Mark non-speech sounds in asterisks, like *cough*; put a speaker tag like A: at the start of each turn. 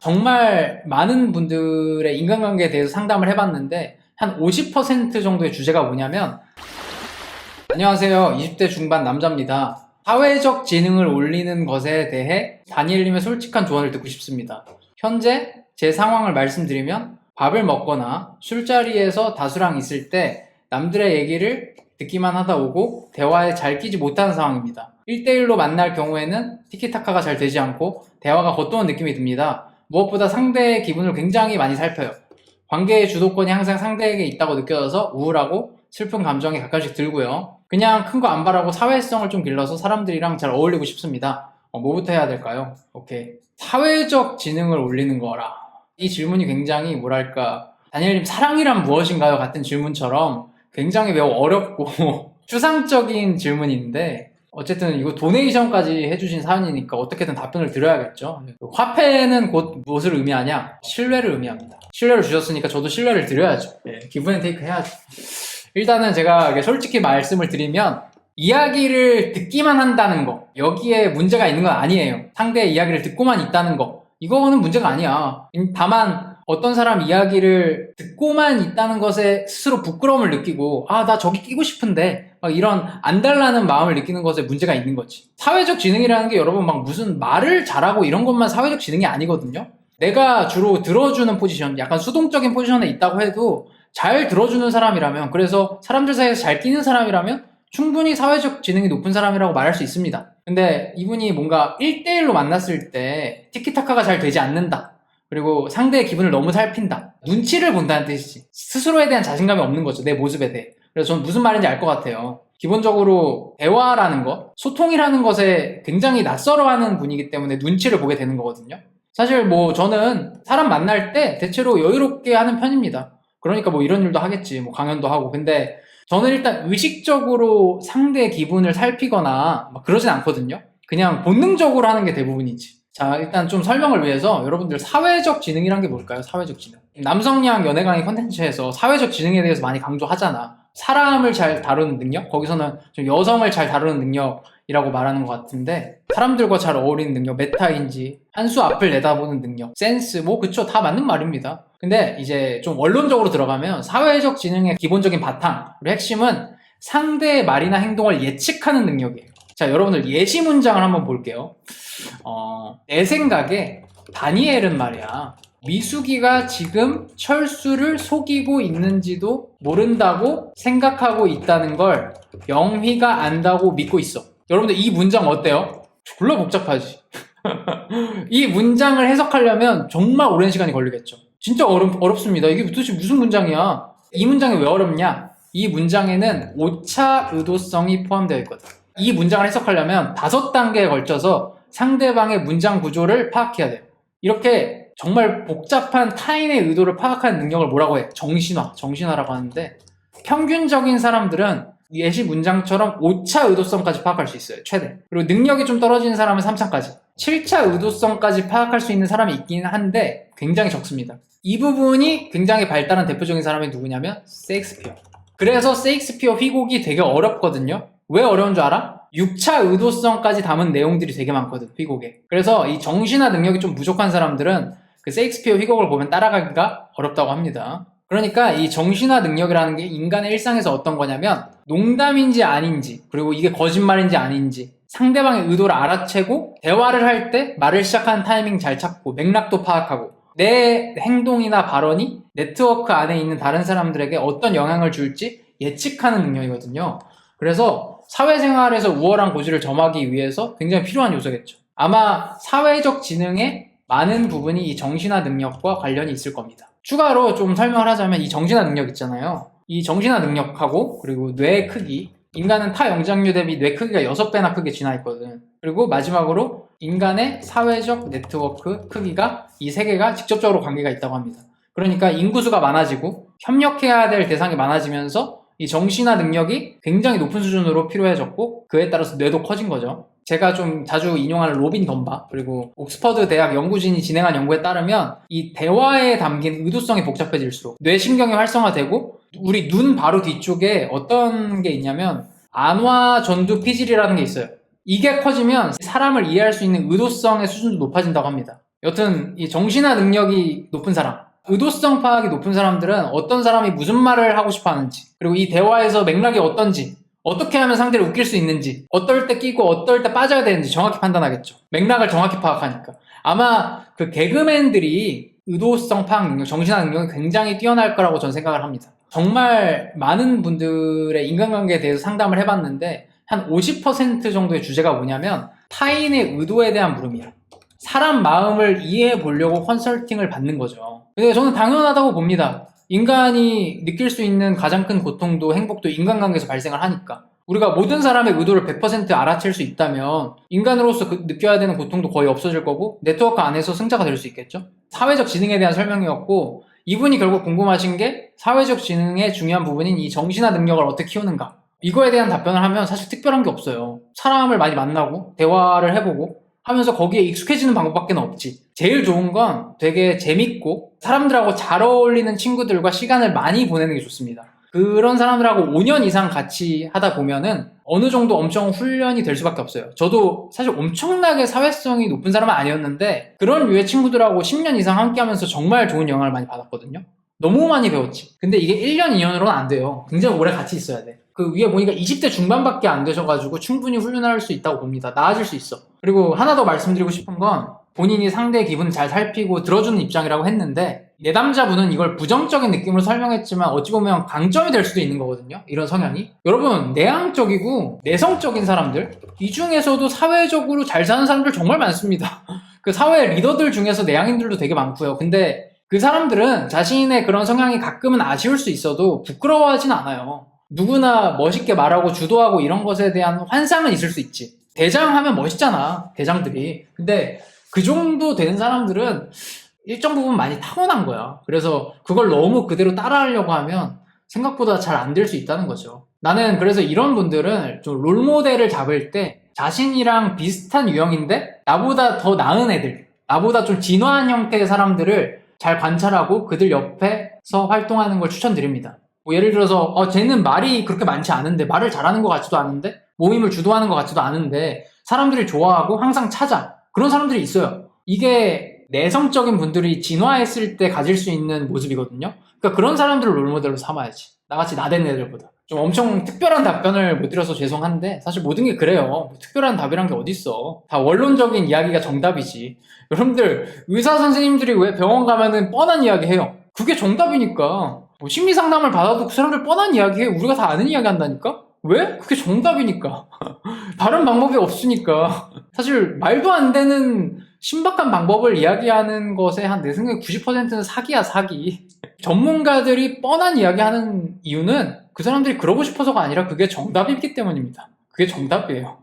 A: 정말 많은 분들의 인간관계에 대해서 상담을 해봤는데 한 50% 정도의 주제가 뭐냐면 안녕하세요. 20대 중반 남자입니다. 사회적 지능을 올리는 것에 대해 다니엘님의 솔직한 조언을 듣고 싶습니다. 현재 제 상황을 말씀드리면 밥을 먹거나 술자리에서 다수랑 있을 때 남들의 얘기를 듣기만 하다 오고 대화에 잘 끼지 못하는 상황입니다. 1대1로 만날 경우에는 티키타카가 잘 되지 않고 대화가 겉도는 느낌이 듭니다. 무엇보다 상대의 기분을 굉장히 많이 살펴요. 관계의 주도권이 항상 상대에게 있다고 느껴져서 우울하고 슬픈 감정이 가끔씩 들고요. 그냥 큰 거 안 바라고 사회성을 좀 길러서 사람들이랑 잘 어울리고 싶습니다. 어, 뭐부터 해야 될까요? 오케이. 사회적 지능을 올리는 거라. 이 질문이 굉장히 뭐랄까. 다니엘님, 사랑이란 무엇인가요? 같은 질문처럼 굉장히 매우 어렵고 *laughs* 추상적인 질문인데 어쨌든 이거 도네이션까지 해주신 사연이니까 어떻게든 답변을 드려야겠죠. 화폐는 곧 무엇을 의미하냐? 신뢰를 의미합니다. 신뢰를 주셨으니까 저도 신뢰를 드려야죠. 예, 기분 테이크 해야죠. 일단은 제가 솔직히 말씀을 드리면 이야기를 듣기만 한다는 거 여기에 문제가 있는 건 아니에요. 상대의 이야기를 듣고만 있다는 거 이거는 문제가 아니야. 음, 다만 어떤 사람 이야기를 듣고만 있다는 것에 스스로 부끄러움을 느끼고 아 나 저기 끼고 싶은데 막 이런 안달나는 마음을 느끼는 것에 문제가 있는 거지. 사회적 지능이라는 게 여러분 막 무슨 말을 잘하고 이런 것만 사회적 지능이 아니거든요. 내가 주로 들어주는 포지션, 약간 수동적인 포지션에 있다고 해도 잘 들어주는 사람이라면, 그래서 사람들 사이에서 잘 끼는 사람이라면 충분히 사회적 지능이 높은 사람이라고 말할 수 있습니다. 근데 이분이 뭔가 1대1로 만났을 때 티키타카가 잘 되지 않는다. 그리고 상대의 기분을 너무 살핀다. 눈치를 본다는 뜻이지. 스스로에 대한 자신감이 없는 거죠. 내 모습에 대해. 그래서 저는 무슨 말인지 알 것 같아요. 기본적으로 대화라는 것, 소통이라는 것에 굉장히 낯설어하는 분이기 때문에 눈치를 보게 되는 거거든요. 사실 뭐 저는 사람 만날 때 대체로 여유롭게 하는 편입니다. 그러니까 뭐 이런 일도 하겠지, 뭐 강연도 하고. 근데 저는 일단 의식적으로 상대의 기분을 살피거나 막 그러진 않거든요. 그냥 본능적으로 하는 게 대부분이지. 자, 일단 좀 설명을 위해서 여러분들 사회적 지능이란 게 뭘까요? 사회적 지능. 남성량 연애 강의 컨텐츠에서 사회적 지능에 대해서 많이 강조하잖아. 사람을 잘 다루는 능력? 거기서는 좀 여성을 잘 다루는 능력이라고 말하는 것 같은데 사람들과 잘 어울리는 능력, 메타인지, 한 수 앞을 내다보는 능력, 센스, 뭐 그쵸 다 맞는 말입니다. 근데 이제 좀 원론적으로 들어가면 사회적 지능의 기본적인 바탕, 그리고 핵심은 상대의 말이나 행동을 예측하는 능력이에요. 자, 여러분들 예시 문장을 한번 볼게요. 어, 내 생각에 다니엘은 말이야. 미숙이가 지금 철수를 속이고 있는지도 모른다고 생각하고 있다는 걸 영희가 안다고 믿고 있어. 여러분들 이 문장 어때요? 졸라 복잡하지. *laughs* 이 문장을 해석하려면 정말 오랜 시간이 걸리겠죠. 진짜 어렵, 어렵습니다. 이게 도대체 무슨 문장이야? 이 문장이 왜 어렵냐? 이 문장에는 오차 의도성이 포함되어 있거든. 이 문장을 해석하려면 다섯 단계에 걸쳐서 상대방의 문장 구조를 파악해야 돼요. 이렇게 정말 복잡한 타인의 의도를 파악하는 능력을 뭐라고 해? 정신화, 정신화라고 하는데 평균적인 사람들은 예시 문장처럼 5차 의도성까지 파악할 수 있어요. 최대. 그리고 능력이 좀 떨어지는 사람은 3차까지. 7차 의도성까지 파악할 수 있는 사람이 있긴 한데 굉장히 적습니다. 이 부분이 굉장히 발달한 대표적인 사람이 누구냐면 세익스피어. 그래서 세익스피어 휘곡이 되게 어렵거든요. 왜 어려운 줄 알아? 6차 의도성까지 담은 내용들이 되게 많거든, 휘곡에. 그래서 이 정신화 능력이 좀 부족한 사람들은 그 세익스피어 휘곡을 보면 따라가기가 어렵다고 합니다. 그러니까 이 정신화 능력이라는 게 인간의 일상에서 어떤 거냐면 농담인지 아닌지 그리고 이게 거짓말인지 아닌지 상대방의 의도를 알아채고 대화를 할 때 말을 시작하는 타이밍 잘 찾고 맥락도 파악하고 내 행동이나 발언이 네트워크 안에 있는 다른 사람들에게 어떤 영향을 줄지 예측하는 능력이거든요. 그래서 사회생활에서 우월한 고지를 점하기 위해서 굉장히 필요한 요소겠죠. 아마 사회적 지능의 많은 부분이 이 정신화 능력과 관련이 있을 겁니다. 추가로 좀 설명을 하자면 이 정신화 능력 있잖아요. 이 정신화 능력하고 그리고 뇌 크기 인간은 타 영장류 대비 뇌 크기가 6배나 크게 진화 있거든. 그리고 마지막으로 인간의 사회적 네트워크 크기가 이 세 개가 직접적으로 관계가 있다고 합니다. 그러니까 인구수가 많아지고 협력해야 될 대상이 많아지면서 이 정신화 능력이 굉장히 높은 수준으로 필요해졌고 그에 따라서 뇌도 커진 거죠. 제가 좀 자주 인용하는 로빈 덤바 그리고 옥스퍼드 대학 연구진이 진행한 연구에 따르면 이 대화에 담긴 의도성이 복잡해질수록 뇌신경이 활성화되고 우리 눈 바로 뒤쪽에 어떤 게 있냐면 안화 전두 피질이라는 게 있어요. 이게 커지면 사람을 이해할 수 있는 의도성의 수준도 높아진다고 합니다. 여튼 이 정신화 능력이 높은 사람, 의도성 파악이 높은 사람들은 어떤 사람이 무슨 말을 하고 싶어 하는지, 그리고 이 대화에서 맥락이 어떤지, 어떻게 하면 상대를 웃길 수 있는지, 어떨 때 끼고 어떨 때 빠져야 되는지 정확히 판단하겠죠. 맥락을 정확히 파악하니까. 아마 그 개그맨들이 의도성 파악 능력, 정신화 능력이 굉장히 뛰어날 거라고 저는 생각을 합니다. 정말 많은 분들의 인간관계에 대해서 상담을 해봤는데 한 50% 정도의 주제가 뭐냐면 타인의 의도에 대한 물음이야. 사람 마음을 이해해 보려고 컨설팅을 받는 거죠. 근데 저는 당연하다고 봅니다. 인간이 느낄 수 있는 가장 큰 고통도 행복도 인간관계에서 발생을 하니까. 우리가 모든 사람의 의도를 100% 알아챌 수 있다면 인간으로서 그 느껴야 되는 고통도 거의 없어질 거고 네트워크 안에서 승자가 될 수 있겠죠. 사회적 지능에 대한 설명이었고 이분이 결국 궁금하신 게 사회적 지능의 중요한 부분인 이 정신화 능력을 어떻게 키우는가. 이거에 대한 답변을 하면 사실 특별한 게 없어요. 사람을 많이 만나고 대화를 해보고 하면서 거기에 익숙해지는 방법밖에 없지. 제일 좋은 건 되게 재밌고 사람들하고 잘 어울리는 친구들과 시간을 많이 보내는 게 좋습니다. 그런 사람들하고 5년 이상 같이 하다 보면은 어느 정도 엄청 훈련이 될 수밖에 없어요. 저도 사실 엄청나게 사회성이 높은 사람은 아니었는데 그런 류의 친구들하고 10년 이상 함께 하면서 정말 좋은 영향을 많이 받았거든요. 너무 많이 배웠지. 근데 이게 1년, 2년으로는 안 돼요. 굉장히 오래 같이 있어야 돼. 그 위에 보니까 20대 중반밖에 안 되셔가지고 충분히 훈련할 수 있다고 봅니다. 나아질 수 있어. 그리고 하나 더 말씀드리고 싶은 건 본인이 상대의 기분을 잘 살피고 들어주는 입장이라고 했는데 내담자분은 이걸 부정적인 느낌으로 설명했지만 어찌 보면 강점이 될 수도 있는 거거든요. 이런 성향이. 여러분 내향적이고 내성적인 사람들 이 중에서도 사회적으로 잘 사는 사람들 정말 많습니다. *laughs* 그 사회 리더들 중에서 내향인들도 되게 많고요. 근데 그 사람들은 자신의 그런 성향이 가끔은 아쉬울 수 있어도 부끄러워하진 않아요. 누구나 멋있게 말하고 주도하고 이런 것에 대한 환상은 있을 수 있지. 대장 하면 멋있잖아. 대장들이. 근데 그 정도 되는 사람들은 일정 부분 많이 타고난 거야. 그래서 그걸 너무 그대로 따라하려고 하면 생각보다 잘 안 될 수 있다는 거죠. 나는 그래서 이런 분들은 좀 롤모델을 잡을 때 자신이랑 비슷한 유형인데 나보다 더 나은 애들, 나보다 좀 진화한 형태의 사람들을 잘 관찰하고 그들 옆에서 활동하는 걸 추천드립니다. 뭐 예를 들어서 어 쟤는 말이 그렇게 많지 않은데 말을 잘하는 것 같지도 않은데 모임을 주도하는 것 같지도 않은데 사람들이 좋아하고 항상 찾아 그런 사람들이 있어요. 이게 내성적인 분들이 진화했을 때 가질 수 있는 모습이거든요. 그러니까 그런 사람들을 롤모델로 삼아야지. 나같이 나댄 애들보다. 좀 엄청 특별한 답변을 못 드려서 죄송한데 사실 모든 게 그래요. 뭐 특별한 답이란 게 어딨어. 다 원론적인 이야기가 정답이지. 여러분들 의사 선생님들이 왜 병원 가면은 뻔한 이야기 해요. 그게 정답이니까. 뭐 심리 상담을 받아도 그 사람들 뻔한 이야기 해. 우리가 다 아는 이야기 한다니까? 왜? 그게 정답이니까. *laughs* 다른 방법이 없으니까. 사실 말도 안 되는 신박한 방법을 이야기하는 것에 한 내 생각에 90%는 사기야, 사기. 전문가들이 뻔한 이야기 하는 이유는 그 사람들이 그러고 싶어서가 아니라 그게 정답이기 때문입니다. 그게 정답이에요.